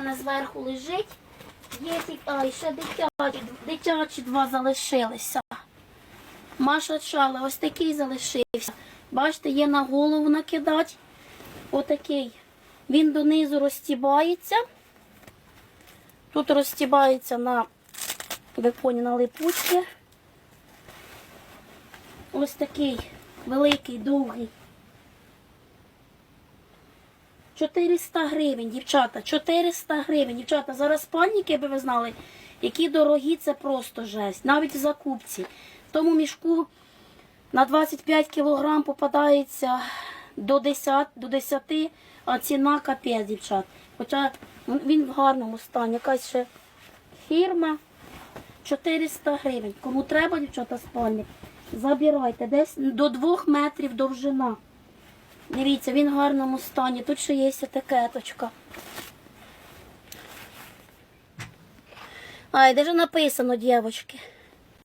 мене зверху лежить. Є а, і ще дитячі, дитячі два залишилися. Маша шала, ось такий залишився. Бачите, є на голову накидати. Отакий. Він донизу розтібається. Тут розтібається на, ви поняли, на липучки. Ось такий великий, довгий. 400 гривень, дівчата, 400 гривень. Дівчата, зараз спальники, аби ви знали, які дорогі, це просто жесть. Навіть в закупці. Тому мішку на 25 кілограм попадається до 10, до 10 а ціна капець, дівчат. Хоча він в гарному стані. Якась ще фірма 400 гривень. Кому треба, дівчата, спальник, забирайте. Десь до 2 метрів довжина. Дивіться, він в гарному стані. Тут ще є етикеточка. Ай, де ж написано, дівчатки?